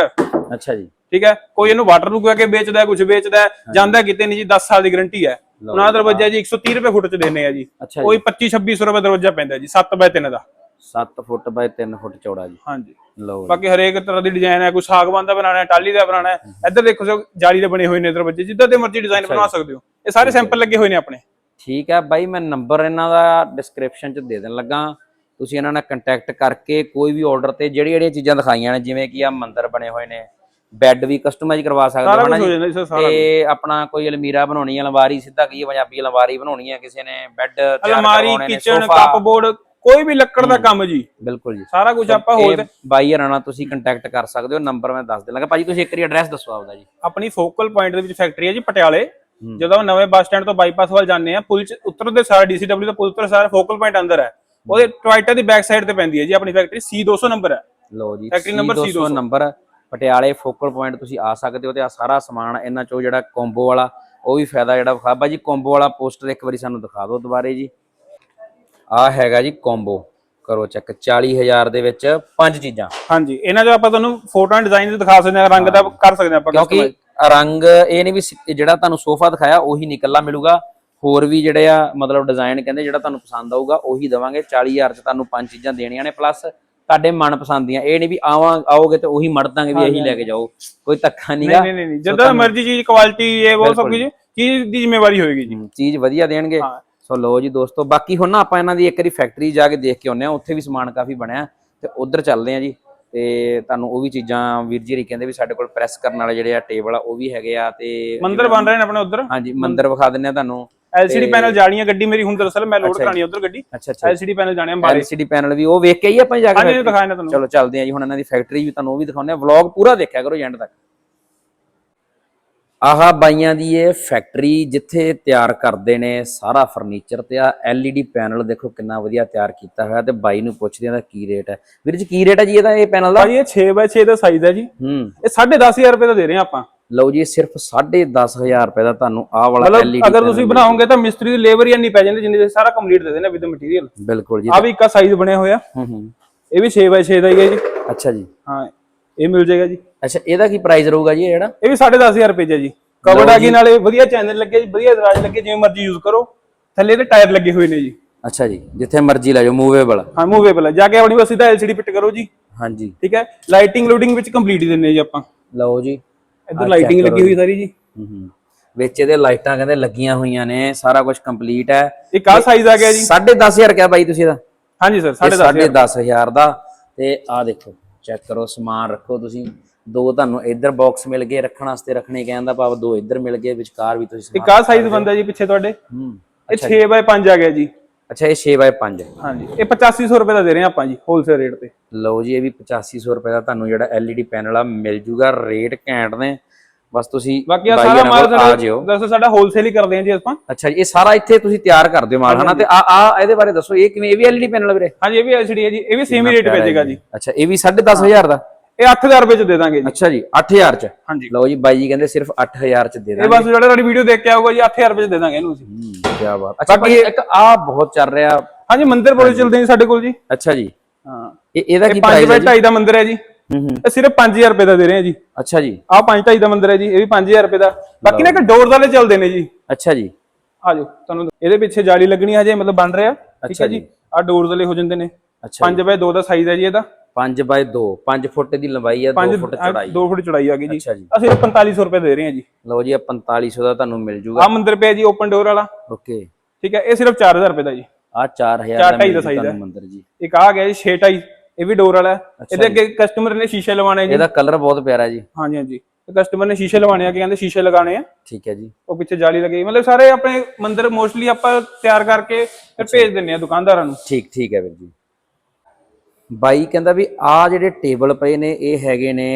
ਅੱਛਾ ਜੀ। ਠੀਕ ਹੈ ਕੋਈ ਇਹਨੂੰ ਵਾਟਰਪ੍ਰੂਫ ਕਰਕੇ ਵੇਚਦਾ ਕੁਝ ਵੇਚਦਾ ਜਾਂਦਾ ਕਿਤੇ ਨਹੀਂ ਜੀ 10 ਸਾਲ ਦੀ ਗਾਰੰਟੀ ਹੈ। ਉਹਨਾਂ ਦਾ ਦਰਵਾਜ਼ਾ ਜੀ 130 ਰੁਪਏ ਫੁੱਟ ਚ ਦੇਣੇ ਆ ਜੀ। ਕੋਈ 25 2600 ਰੁਪਏ ਦਰਵਾਜ਼ਾ ਪੈਂਦਾ ਜੀ 7 ਬਾਏ 3 ਦਾ। 7 ਫੁੱਟ ਬਾਈ 3 ਫੁੱਟ ਚੌੜਾ ਜੀ। ਹਾਂਜੀ। ਲਓ। ਬਾਕੀ ਹਰੇਕ ਤਰ੍ਹਾਂ ਦੀ ਡਿਜ਼ਾਈਨ ਹੈ ਕੋਈ ਸਾਗਵਾਨ ਦਾ ਬਣਾਉਣਾ ਹੈ ਟਾਲੀ ਦਾ ਬਣਾਉਣਾ ਹੈ ਇੱਧਰ ਦੇਖੋ ਜੋ ਜਾਲੀ ਦੇ ਬਣੇ ਹੋਏ ਨੇ ਦਰਵਾਜ਼ੇ ਜਿੱਦਾਂ ਦੇ ਮਰਜ਼ੀ ਡਿਜ਼ਾਈਨ ਬਣਾ ਸਕਦੇ ਹੋ। ਇਹ ਸਾਰੇ ਸੈਂਪਲ ਲੱਗੇ ਹੋਏ ਨੇ ਆਪਣੇ। ਠੀਕ ਹੈ ਬਾਈ ਮੈਂ ਨੰਬਰ ਇਹਨਾਂ ਦਾ ਡਿਸਕ੍ਰਿਪਸ਼ਨ ਚ ਦੇ ਦੇਣ ਲੱਗਾ। ਤੁਸੀਂ ਇਹਨਾਂ ਨਾਲ ਕੰਟੈਕਟ ਕਰਕੇ ਕੋਈ ਵੀ ਆਰਡਰ ਤੇ ਜਿਹੜੀ ਜਿਹੜੀਆਂ ਚੀਜ਼ਾਂ ਦਿਖਾਈਆਂ ਨੇ ਜਿਵੇਂ ਕਿ ਆ ਮੰਦਰ ਬਣੇ ਹੋਏ ਨੇ ਬੈੱਡ ਵੀ ਕਸਟਮਾਈਜ਼ ਕਰਵਾ ਸਕਦੇ ਹੋ ਨਾ ਜੀ? ਤੇ ਆਪਣਾ ਕੋਈ ਅਲਮੀਰਾ ਬਣਾਉਣੀ ਹੈ ਅਲਮਾਰੀ ਸਿੱਧਾ ਕਹੀਏ ਪੰਜਾਬੀ ਅਲਮਾਰੀ ਬਣਾਉਣੀ ਹੈ ਕਿਸੇ ਨੇ ਬੈੱਡ ਅਲਮਾਰੀ ਕਿਚਨ ਕੱਪਬੋਰਡ ਕੋਈ ਵੀ ਲੱਕੜ ਦਾ ਕੰਮ ਜੀ। ਬਿਲਕੁਲ ਜੀ। ਸਾਰਾ ਕੁਝ ਆਪਾਂ ਇਹ ਬਾਈ ਹਰਾਂ ਨਾਲ ਤੁਸੀਂ ਕੰਟੈਕਟ ਕਰ ਸਕਦੇ ਹੋ ਨੰਬਰ ਮੈਂ ਦੱਸ ਦੇਵਾਂਗਾ ਭਾਜੀ ਤੁਸੀਂ ਇੱਕ ਵਾਰੀ ਐਡਰੈਸ ਦੱਸੋ ਆਪਦਾ ਜੀ। ਆਪਣੀ ਫੋਕਲ ਪੁਆਇੰਟ ਦੇ ਵਿੱਚ ਫੈਕਟਰੀ ਹੈ ਜੀ ਪਟਿਆਲੇ। ਜਦੋਂ ਨਵੇਂ ਬੱਸ ਸਟੈਂਡ ਤੋਂ ਬਾਈਪਾਸ ਵੱਲ ਜਾਂਦੇ ਆ ਪੁਲ ਚ ਉਤਰਦੇ ਸਾਰਾ ਡੀਸੀਡਬਲਯੂ ਦਾ ਪੁਲ ਤੋਂ ਸਾਰਾ ਫੋਕਲ ਪੁਆਇੰਟ ਅੰਦਰ ਹੈ। ਉਹਦੇ ਟੋਇਟਾ ਦੀ ਬੈਕ ਸਾਈਡ ਤੇ ਪੈਂਦੀ ਹੈ ਜੀ ਆਪਣੀ ਫੈਕਟਰੀ C200 ਨੰਬਰ ਹੈ। ਲਓ ਜੀ number C200 C200 ਨੰਬਰ ਪਟਿਆਲੇ ਫੋਕਲ ਪੁਆਇੰਟ ਤੁਸੀਂ ਆ ਸਕਦੇ ਹੋ ਤੇ ਆ ਸਾਰਾ ਸਮਾਨ ਇਹਨਾਂ ਚੋਂ ਜਿਹੜਾ ਕੰਬੋ ਵਾਲਾ ਉਹ ਵੀ ਫਾਇਦਾ ਜਿਹੜਾ ਵਿਖਾ ਬਾਜੀ ਕੰਬੋ ਵਾਲਾ ਪੋਸਟਰ ਇੱਕ ਵਾਰੀ ਸਾਨੂੰ ਦਿਖਾ ਦਿਓ ਦੁਬਾਰੇ ਜੀ। ਆ ਹੈਗਾ ਜੀ ਕੰਬੋ ਕਰੋ ਚੈੱਕ 40000 ਦੇ ਵਿੱਚ ਪੰਜ ਚੀਜ਼ਾਂ। ਹਾਂਜੀ ਇਹਨਾਂ 'ਚ ਆਪਾਂ ਤੁਹਾਨੂੰ ਫੋਟੋ ਐਂਡ ਡਿਜ਼ਾਈਨ ਦਿਖਾ ਸਕਦੇ ਹਾਂ ਰੰਗ ਦਾ ਕਰ ਸਕਦੇ ਆਪਾਂ ਕਿਉਂਕਿ ਰੰਗ ਇਹ ਨਹੀਂ ਵੀ ਜਿਹੜਾ ਤੁਹਾਨੂੰ ਸੋਫਾ ਦਿਖਾਇਆ ਉਹੀ ਨਿਕਲਣਾ ਮਿਲੂਗਾ। ਹੋਰ ਵੀ ਜਿਹੜੇ ਆ ਮਤਲਬ ਡਿਜ਼ਾਈਨ ਕਹਿੰਦੇ ਜਿਹੜਾ ਤੁਹਾਨੂੰ ਪਸੰਦ ਆਊਗਾ ਉਹੀ ਦਵਾਂਗੇ। 40000 ਚ ਤੁਹਾਨੂੰ ਪੰਜ ਚੀਜ਼ਾਂ ਦੇਣੀਆਂ ਨੇ ਪਲੱਸ ਤੁਹਾਡੇ ਮਨਪਸੰਦ ਦੀਆਂ ਇਹ ਨਹੀਂ ਵੀ ਆਵਾਂ ਆਓਗੇ ਤੇ ਉਹੀ ਮੜ ਦਾਂਗੇ ਵੀ ਇਹੀ ਲੈ ਕੇ ਜਾਓ। ਕੋਈ ਧੱਕਾ ਨਹੀਂਗਾ ਨਹੀਂ ਨਹੀਂ ਨਹੀਂ ਜਦੋਂ ਮਰਜ਼ੀ ਚੀਜ਼ ਕੁਆਲਿਟੀ ਇਹ ਉਹ ਸਭ ਕੁਝ ਚੀਜ਼ ਦੀ ਜ਼ਿੰਮੇਵਾਰੀ ਹੋਏਗੀ ਜੀ। ਚੀਜ਼ ਵਧੀਆ ਦੇਣਗੇ। ਸੋ ਲੋ ਜੀ ਦੋਸਤੋ ਬਾਕੀ ਹੁਣ ਨਾ ਆਪਾਂ ਇਹਨਾਂ ਦੀ ਇੱਕ ਵਾਰੀ ਫੈਕਟਰੀ ਜਾ ਕੇ ਦੇਖ ਕੇ ਆਉਂਦੇ ਆ ਉੱਥੇ ਵੀ ਸਮਾਨ ਕਾਫੀ ਬਣਿਆ ਤੇ ਉਧਰ ਚੱਲਦੇ ਆ ਜੀ। ਤੇ ਤੁਹਾਨੂੰ ਉਹ ਵੀ ਚੀਜ਼ਾਂ ਵੀਰ ਜੀ ਰੀ ਕਹਿੰਦੇ ਵੀ ਸਾਡੇ ਕੋਲ ਪ੍ਰੈਸ ਕਰਨ ਵਾਲੇ ਜਿਹੜੇ ਆ ਟੇਬਲ ਆ ਉਹ ਵੀ ਹੈਗੇ ਆ ਤੇ ਮੰਦਰ ਬਣ ਰਹੇ ਨੇ ਆਪਣੇ ਉਧਰ? ਹਾਂਜੀ ਮੰਦਰ ਵਿਖਾ ਦਿੰਨੇ ਆ ਤੁਹਾਨੂੰ। LCD ਪੈਨਲ ਜਾਲੀਆਂ ਗੱਡੀ ਮੇਰੀ ਹੁਣ ਦਰਅਸਲ ਮੈਂ ਲੋਡ ਕਰਾਣੀ ਉਧਰ ਗੱਡੀ। LCD ਪੈਨਲ ਜਾਣੇ ਅੰਬਾਰੇ LCD ਪੈਨਲ ਵੀ ਉਹ ਵੇਖ ਕੇ ਹੀ ਆਪਾਂ ਜਾ ਕੇ ਹਾਂਜੀ factory- ਦਿਖਾਇਆ ਨਾ ਤੁਹਾਨੂੰ। ਚਲੋ ਚੱਲਦੇ ਆ ਜੀ ਹੁਣ ਇਹਨਾਂ ਦੀ ਫੈਕਟਰੀ ਵੀ ਤੁਹਾਨੂੰ ਉਹ ਵੀ ਦਿਖਾਉਂਦੇ ਆ। ਵਲੌਗ ਪੂਰਾ ਦੇਖਿਆ ਕਰੋ ਐਂਡ ਤੱਕ। ਆਹਾ ਬਾਈਆਂ ਦੀ ਇਹ ਫੈਕਟਰੀ ਜਿੱਥੇ ਤਿਆਰ ਕਰਦੇ ਨੇ ਸਾਰਾ ਫਰਨੀਚਰ ਤੇ ਆ LED ਪੈਨਲ ਦੇਖੋ ਕਿੰਨਾ ਵਧੀਆ ਤਿਆਰ ਕੀਤਾ ਹੋਇਆ ਤੇ ਬਾਈ ਨੂੰ ਪੁੱਛਦੇ ਆ ਦਾ ਕੀ ਰੇਟ ਹੈ ਵੀਰ ਜੀ ਕੀ ਰੇਟ ਹੈ ਜੀ ਇਹਦਾ ਇਹ ਪੈਨਲ ਦਾ? ਭਾਜੀ ਇਹ 6x6 ਦਾ ਸਾਈਜ਼ ਹੈ ਜੀ। ਹੂੰ। ਇਹ 10500 ਰੁਪਏ ਦਾ ਦੇ ਰਹੇ ਹਾਂ ਆਪਾਂ। ਲਓ ਜੀ ਸਿਰਫ 10500 ਰੁਪਏ ਦਾ ਤੁਹਾਨੂੰ ਆਹ ਵਾਲਾ LED ਮਤਲਬ ਅਗਰ ਤੁਸੀਂ ਬਣਾਓਗੇ ਤਾਂ ਮਿਸਤਰੀ ਦੀ ਲੇਬਰ ਹੀ ਨਹੀਂ ਪੈ ਜਾਂਦੀ ਜਿੰਨੇ ਦੇ ਸਾਰਾ ਕੰਪਲੀਟ ਦੇ ਦੇਣਾ ਵਿਦ ਮਟੀਰੀਅਲ ਬਿਲਕੁਲ ਜੀ। ਆ ਵੀ ਇੱਕ ਸਾਈਜ਼ ਬਣਿਆ ਹੋਇਆ। ਹੂੰ ਹੂੰ। ਇਹ ਵੀ 6x6 ਦਾ ਹੀ ਹੈ ਜੀ। ਅੱਛਾ ਜੀ। ਹਾਂ ਇਹ ਮਿਲ ਜਾਏਗਾ ਜੀ। ਅੱਛਾ ਇਹਦਾ ਕੀ ਪ੍ਰਾਈਸ ਰਹੂਗਾ ਜੀ ਇਹ ਜਿਹੜਾ? ਇਹ ਵੀ 10500 ਰੁਪਏ ਜੀ। ਕਵਰ ਆ ਗਈ ਨਾਲੇ ਵਧੀਆ ਚੈਨਲ ਲੱਗੇ ਜੀ ਵਧੀਆ ਦਰਾਜ ਲੱਗੇ ਜਿਵੇਂ ਮਰਜ਼ੀ ਯੂਜ਼ ਕਰੋ। ਥੱਲੇ ਤੇ ਟਾਇਰ ਲੱਗੇ ਹੋਏ ਨੇ ਜੀ। ਅੱਛਾ ਜੀ ਜਿੱਥੇ ਮਰਜ਼ੀ ਲੈ ਜਾਓ ਮੂਵੇਬਲ ਹਾਂ ਮੂਵੇਬਲ ਜਾ ਕੇ ਆਪਣੀ ਬਸ ਸਿੱਧਾ LCD ਫਿੱਟ ਕਰੋ ਜੀ। ਹਾਂਜੀ। ਠੀਕ ਹੈ? ਲਾਈਟਿੰਗ ਲੋਡਿੰਗ ਵਿੱਚ ਕੰਪਲੀਟ ਦਿੰਨੇ ਜੀ ਆਪਾਂ। ਲਓ ਜੀ। ਇੱਧਰ ਲਾਈਟਿੰਗ ਲੱਗੀ ਹੋਈ ਸਾਰੀ ਜੀ। ਹੂੰ ਵਿੱਚ ਇਹਦੇ ਲਾਈਟਾਂ ਕਹਿੰਦੇ ਲੱਗੀਆਂ ਹੋਈਆਂ ਨੇ ਸਾਰਾ ਕੁਝ ਕੰਪਲੀਟ ਹੈ। ਇੱਕ ਆ ਸਾਈਜ਼ ਆ ਗਿਆ ਜੀ। 10500 ਕਿਹਾ ਬਾਈ ਤੁਸੀਂ ਇਹਦਾ? ਹਾਂਜੀ ਸਰ ਇਹ 10.5 10500 ਦਾ। ਤੇ ਆਹ ਦੇਖੋ ਚੈੱਕ ਕਰੋ ਸਮਾਨ ਰੱਖੋ ਤੁਸੀਂ। ਦੋ ਤੁਹਾਨੂੰ ਇੱਧਰ ਬਾਕਸ ਮਿਲ ਗਏ ਰੱਖਣ ਵਾਸਤੇ ਰੱਖਣੇ ਕਹਿਣ ਦਾ ਭਾਵ ਦੋ ਇੱਧਰ ਮਿਲ ਗਏ ਵਿਚਕਾਰ ਵੀ ਤੁਸੀਂ ਇੱਕ ਆ ਸਾਈਜ਼ ਬੰਦਾ ਜੀ ਪਿੱਛੇ ਤੁਹਾਡੇ। ਹੂੰ ਇਹ 6 ਬਾਈ 5 ਆ ਗਿਆ ਜੀ। ਅੱਛਾ ਇਹ 6x5 ਹਾਂਜੀ ਇਹ 8500 ਰੁਪਏ ਦਾ ਦੇ ਰਹੇ ਆਪਾਂ ਜੀ ਹੋਲਸੇਲ ਰੇਟ ਤੇ। ਲਓ ਜੀ ਇਹ ਵੀ 8500 ਰੁਪਏ ਦਾ ਤੁਹਾਨੂੰ ਜਿਹੜਾ LED ਪੈਨਲ ਆ ਮਿਲ ਜੂਗਾ ਰੇਟ ਘੈਂਟ ਨੇ। ਬਸ ਤੁਸੀਂ ਬਾਕੀ ਆ ਸਾਰਾ ਮਾਲ ਆ ਦੱਸੋ ਸਾਡਾ ਹੋਲਸੇਲ ਹੀ ਕਰਦੇ ਹਾਂ ਜੀ ਆਪਾਂ। ਅੱਛਾ ਜੀ ਇਹ ਸਾਰਾ ਇੱਥੇ ਤੁਸੀਂ ਤਿਆਰ ਕਰਦੇ ਹੋ ਮਾਲ ਹਨਾ? ਤੇ ਆ ਆ ਇਹਦੇ ਬਾਰੇ ਦੱਸੋ ਇਹ ਕਿਵੇਂ ਇਹ ਵੀ LED ਪੈਨਲ ਵੀਰੇ? ਹਾਂਜੀ ਇਹ ਵੀ LCD ਹੈ ਜੀ ਇਹ ਵੀ ਸੇਮ ਹੀ ਰੇਟ ਪੈ ਜਾਏਗਾ ਜੀ। ਅੱਛਾ ਇਹ ਵੀ 10500 ਦਾ? ਇਹ 8000 ਰੁਪਏ 'ਚ ਦੇ ਦਾਂਗੇ ਜੀ। ਅੱਛਾ ਜੀ 8000 ਚ? ਹਾਂਜੀ। ਲਓ ਜੀ ਬਾਈ ਜੀ ਕਹਿੰਦੇ ਸਿਰਫ 8000 ਚ ਦੇ ਇਹ ਦਾਂਗੇ। ਬਸ ਜਿਹੜਾ ਤੁਹਾਡੀ ਵੀਡੀਓ ਦੇਖ ਕੇ ਆਊਗਾ ਜੀ 8000 ਰੁਪਏ 'ਚ ਦੇ ਦਾਂਗੇ ਇਹਨੂੰ ਅਸੀਂ। ਕੀ ਬਾਤ। ਅੱਛਾ ਬਾਕੀ ਇੱਕ ਆ ਬਹੁਤ ਚੱਲ ਰਿਹਾ। ਹਾਂਜੀ ਮੰਦਿਰ ਬੜੇ ਚੱਲਦੇ ਨੇ ਸਾਡੇ ਕੋਲ ਜੀ। ਅੱਛਾ ਜੀ। ਹਾਂ। ਇਹ ਇਹਦਾ ਕੀ 5 ਪ੍ਰਾਈਸ ਹੈ ਬਾਈ ਜੀ? 2.5 ਦਾ ਮੰਦਿਰ ਹੈ ਜੀ। ਹੂੰ ਹੂੰ। ਇਹ ਸਿਰਫ 5000 ਰੁਪਏ ਦਾ ਦੇ ਰਹੇ ਹਾਂ ਜੀ। ਅੱਛਾ ਜੀ। ਆਹ 5.5 ਦਾ ਮੰਦਿਰ ਹੈ ਜੀ ਇਹ ਵੀ 5000 ਰੁਪਏ ਦਾ। ਬਾਕੀ ਨਾ ਇੱਕ ਡੋਰ ਵਾਲੇ ਚੱਲਦੇ ਨੇ ਜੀ। ਅੱਛਾ ਜੀ। ਆ ਜਾਓ ਤੁਹਾਨੂੰ ਇਹਦੇ ਪਿੱਛੇ ਜਾਲੀ ਲੱਗਣੀ ਹਜੇ ਮਤਲਬ ਬਣ ਰਿਹਾ। ਠੀਕ ਹੈ ਜੀ। ਆ ਡੋਰ ਵਾਲੇ ਹੋ ਜਾਂਦੇ ਨੇ। ਅੱਛਾ 5 ਬਾਈ 2 ਦਾ ਸਾਈਜ਼ ਹੈ ਜੀ ਇਹਦਾ। 5 ਬਾਈ 2 5 ਫੁੱਟ ਦੀ ਲੰਬਾਈ ਹੈ 2 ਫੁੱਟ ਚੌੜਾਈ। 2 ਫੁੱਟ ਚੌੜਾਈ ਆ ਗਈ ਜੀ। ਅਸੀਂ 4500 ਰੁਪਏ ਦੇ ਰਹੇ ਹਾਂ ਜੀ। ਲਓ ਜੀ ਇਹ 4500 ਦਾ ਤੁਹਾਨੂੰ ਮਿਲ ਜੂਗਾ। ਆ ਮੰਦਿਰ ਪਿਆ ਜੀ ਓਪਨ ਡੋਰ ਵਾਲਾ। ਓਕੇ। ਠੀਕ ਹੈ ਇਹ ਸਿਰਫ 4000 ਰੁਪਏ ਦਾ ਜੀ। ਆ 4000 ਚਾਰ ਦਾ ਮਿਲ ਤੁਹਾਨੂੰ ਮੰਦਰ ਜੀ। ਇੱਕ ਆ ਗਿਆ ਜੀ 6 2.5 ਇਹ ਵੀ ਡੋਰ ਵਾਲਾ। ਇਹਦੇ ਅੱਗੇ ਕਸਟਮਰ ਨੇ ਸ਼ੀਸ਼ੇ ਲਵਾਣੇ ਜੀ। ਇਹਦਾ ਕਲਰ ਬਹੁਤ ਪਿਆਰਾ ਜੀ। ਹਾਂਜੀ ਹਾਂਜੀ। ਕਸਟਮਰ ਨੇ ਸ਼ੀਸ਼ੇ ਲਵਾਣੇ ਆ ਕਿ ਕਹਿੰਦੇ ਸ਼ੀਸ਼ੇ ਲਗਾਣੇ ਆ। ਠੀਕ ਹੈ ਜੀ। ਉਹ ਪਿੱਛੇ ਜਾਲੀ ਲੱਗੀ ਮਤਲਬ ਸਾਰੇ ਆਪਣੇ ਮੰਦਿਰ ਮੋਸਟਲੀ ਆਪਾਂ ਤਿਆਰ ਕਰਕੇ ਫਿਰ ਭੇਜ ਦਿੰਨੇ ਆ ਦੁਕਾਨਦਾਰਾਂ ਨੂੰ। ਠੀਕ ਠੀਕ ਹੈ ਵੀਰ ਜੀ। ਬਾਈ ਕਹਿੰਦਾ ਵੀ ਆ ਜਿਹੜੇ ਟੇਬਲ ਪਏ ਨੇ ਇਹ ਹੈਗੇ ਨੇ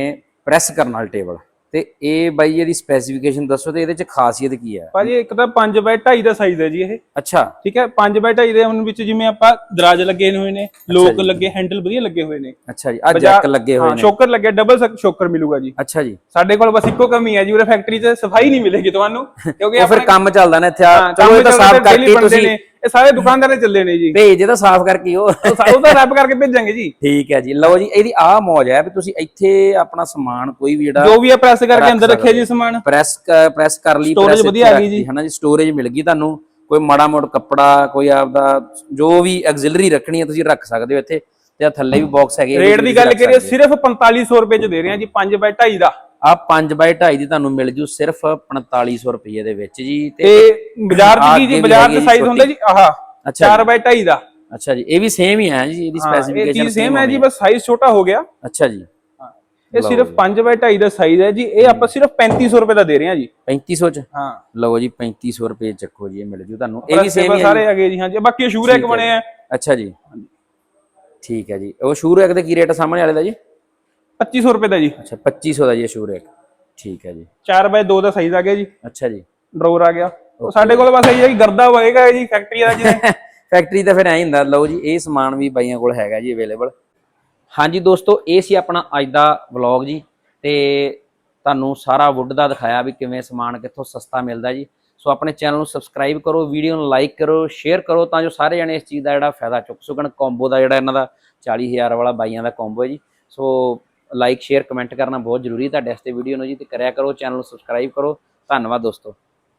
ਪ੍ਰੈਸ ਕਰਨ ਵਾਲੇ ਟੇਬਲ। ਤੇ ਇਹ ਬਾਈ ਇਹਦੀ ਸਪੈਸੀਫਿਕੇਸ਼ਨ ਦੱਸੋ ਤੇ ਇਹਦੇ ਚ ਖਾਸੀਅਤ ਕੀ ਹੈ? ਭਾਜੀ ਇੱਕ ਤਾਂ 5 ਬਾਈ 2.5 ਦਾ ਸਾਈਜ਼ ਹੈ ਜੀ ਇਹ। ਅੱਛਾ। ਠੀਕ ਹੈ? 5 ਬਾਈ 2.5 ਦੇ ਹੁਣ ਵਿੱਚ ਜਿਵੇਂ ਆਪਾਂ ਦਰਾਜ ਲੱਗੇ ਹੋਏ ਨੇ ਲੋਕ ਲੱਗੇ ਹੈਂਡਲ ਵਧੀਆ ਲੱਗੇ ਹੋਏ ਨੇ। ਅੱਛਾ ਜੀ ਆ ਜੈਕ ਲੱਗੇ ਹੋਏ ਨੇ। ਸ਼ੋਕਰ ਲੱਗੇ ਡਬਲ ਸ਼ੋਕਰ ਮਿਲੂਗਾ ਜੀ। ਅੱਛਾ ਜੀ। ਸਾਡੇ ਕੋਲ ਬਸ ਇੱਕੋ ਕਮੀ ਹੈ ਜੀ ਉਰੇ ਫੈਕਟਰੀ 'ਚ ਸਫ਼ਾਈ ਨਹੀਂ ਮਿਲੇਗੀ ਤੁਹਾਨੂੰ ਕਿਉਂਕਿ ਫਿਰ ਕੰਮ ਚੱਲਦਾ ਨਾ ਇੱਥੇ ਚਲੋ ਇਹ ਤਾਂ ਸਾਫ਼ ਕਰਕੇ ਤੁਸੀਂ। ਇਹ ਸਾਰੇ ਦੁਕਾਨਦਾਰ ਨੇ ਚੱਲੇ ਨੇ ਜੀ। ਭੇਜ ਦੇ ਤਾਂ ਸਾਫ਼ ਕਰਕੇ ਉਹ। ਉਹ ਤਾਂ ਰੈਪ ਕਰਕੇ ਭੇਜਾਂਗੇ ਜੀ। ਠੀਕ ਹੈ ਜੀ। ਲਓ ਜੀ ਇਹਦੀ ਆਹ ਮੌਜ ਹੈ ਵੀ ਤੁਸੀਂ ਇੱਥੇ ਆਪਣਾ ਸਮਾਨ ਕੋਈ ਵੀ ਜਿਹੜਾ ਜੋ ਵੀ ਹੈ ਪ੍ਰੈਸ ਕਰਕੇ ਅੰਦਰ ਰੱਖਿਆ ਜੀ ਸਮਾਨ। ਪ੍ਰੈਸ ਪ੍ਰੈਸ ਕਰ ਲਈ press ਵਧੀਆ ਆ ਗਈ ਜੀ। ਹਨਾ ਜੀ? ਸਟੋਰੇਜ ਮਿਲ ਗਈ ਤੁਹਾਨੂੰ। ਕੋਈ ਮਾੜਾ ਮੋੜ ਕੱਪੜਾ ਕੋਈ ਆਪਦਾ ਜੋ ਵੀ ਐਗਜ਼ਿਲਰੀ ਰੱਖਣੀ ਹੈ ਤੁਸੀਂ ਰੱਖ ਸਕਦੇ ਹੋ ਇੱਥੇ। ਆ ਥੱਲੇ ਵੀ ਬਾਕਸ ਹੈਗੇ ਰੇਟ ਦੀ ਗੱਲ ਕਰੀਏ ਸਿਰਫ 4500 ਰੁਪਏ 'ਚ ਦੇ ਰਹੇ ਹਾਂ ਜੀ 5 ਬਾਈ 2.5 ਦਾ। ਆ 5 ਬਾਈ 2.5 ਦੀ ਤੁਹਾਨੂੰ ਮਿਲ ਜੂ ਸਿਰਫ 4500 ਰੁਪਏ ਦੇ ਵਿੱਚ ਜੀ ਤੇ ਬਾਜ਼ਾਰ 'ਚ ਕੀ ਜੀ ਬਾਜ਼ਾਰ ਜੀ ਸਾਈਜ਼। ਹੁੰਦਾ ਜੀ ਆਹ ਅੱਛਾ 4 ਬਾਈ 2.5 ਦਾ। ਅੱਛਾ ਜੀ ਇਹ ਵੀ ਸੇਮ ਹੀ ਹੈ ਜੀ ਇਹਦੀ ਇਹ ਸਪੈਸੀਫਿਕੇਸ਼ਨ ਚੀਜ਼ ਸੇਮ ਹੈ ਜੀ ਬਸ ਸਾਈਜ਼ ਛੋਟਾ ਹੋ ਗਿਆ। ਅੱਛਾ ਜੀ। ਇਹ ਸਿਰਫ 5 ਬਾਈ 2.5 ਦਾ ਸਾਈਜ਼ ਹੈ ਜੀ ਇਹ ਆਪਾਂ ਸਿਰਫ 3500 ਰੁਪਏ ਦਾ ਦੇ ਰਹੇ ਹਾਂ ਜੀ। 3500 ਚ? ਹਾਂ। ਲਓ ਜੀ 3500 ਰੁਪਏ ਚੱਕੋ ਜੀ ਇਹ ਮਿਲ ਜੂ ਤੁਹਾਨੂੰ। ਇਹ ਵੀ ਸੇਮ ਹੀ ਹੈ ਸਾਰੇ ਹੈਗੇ ਜੀ ਹਾਂ ਜੀ ਬਾਕੀ ਸ਼ੂਰ ਇੱਕ ਬਣੇ ਆ। ਜੀ। ਅੱਛਾ ਜੀ। ਠੀਕ ਹੈ ਜੀ। ਉਹ ਸ਼ੂਰ ਇੱਕ ਦਾ ਕੀ ਰੇਟ ਸਾਹਮਣੇ ਵਾਲੇ ਦਾ ਜੀ? 2500 ਰੁਪਏ ਦਾ ਜੀ। ਅੱਛਾ 2500 ਦਾ ਜੀ ਸ਼ੂਰ ਇੱਕ। ਠੀਕ ਹੈ ਜੀ। 4 ਬਾਈ 2 ਦਾ ਸਾਈਜ਼ ਆ ਗਿਆ ਜੀ। ਅੱਛਾ ਜੀ। ਡਰੋਰ ਆ ਗਿਆ। ਸਾਡੇ ਕੋਲ ਬਸ ਇਹ ਹੈ ਕਿ ਗਰਦਾ ਹੋਏਗਾ ਜੀ ਫੈਕਟਰੀ ਦਾ ਜਿਹਨੇ ਫੈਕਟਰੀ ਤਾਂ ਫਿਰ ਐਂ ਹੁੰਦਾ ਲਓ ਜੀ ਇਹ ਸਮਾਨ ਵੀ ਬਾਈਆਂ ਕੋਲ ਹੈਗਾ ਜੀ ਅਵੇਲੇਬਲ ਹਾਂਜੀ ਦੋਸਤੋ ਇਹ ਸੀ ਆਪਣਾ ਅੱਜ ਦਾ ਵਲੌਗ ਜੀ ਤੇ ਤੁਹਾਨੂੰ ਸਾਰਾ ਵੁੱਡ ਦਾ ਦਿਖਾਇਆ ਵੀ ਕਿਵੇਂ ਸਮਾਨ ਕਿੱਥੋਂ ਸਸਤਾ ਮਿਲਦਾ ਜੀ। ਸੋ ਆਪਣੇ ਚੈਨਲ ਨੂੰ ਸਬਸਕ੍ਰਾਈਬ ਕਰੋ, ਵੀਡੀਓ ਨੂੰ ਲਾਈਕ ਕਰੋ, ਸ਼ੇਅਰ ਕਰੋ ਤਾਂ ਜੋ ਸਾਰੇ ਜਣੇ ਇਸ ਚੀਜ਼ ਦਾ ਜਿਹੜਾ ਫਾਇਦਾ ਚੁੱਕ ਸਕਣ। ਕੰਬੋ ਦਾ ਜਿਹੜਾ ਇਹਨਾਂ ਦਾ 40000 ਵਾਲਾ ਬਾਈਆਂ ਦਾ ਕੰਬੋ ਹੈ ਜੀ। ਸੋ ਲਾਈਕ ਸ਼ੇਅਰ ਕਮੈਂਟ ਕਰਨਾ ਬਹੁਤ ਜ਼ਰੂਰੀ ਤੁਹਾਡੇ ਵਾਸਤੇ ਵੀਡੀਓ ਨੂੰ ਜੀ ਤੇ ਕਰਿਆ ਕਰੋ, ਚੈਨਲ ਨੂੰ ਸਬਸਕ੍ਰਾਈਬ ਕਰੋ। ਧੰਨਵਾਦ ਦੋਸਤੋ।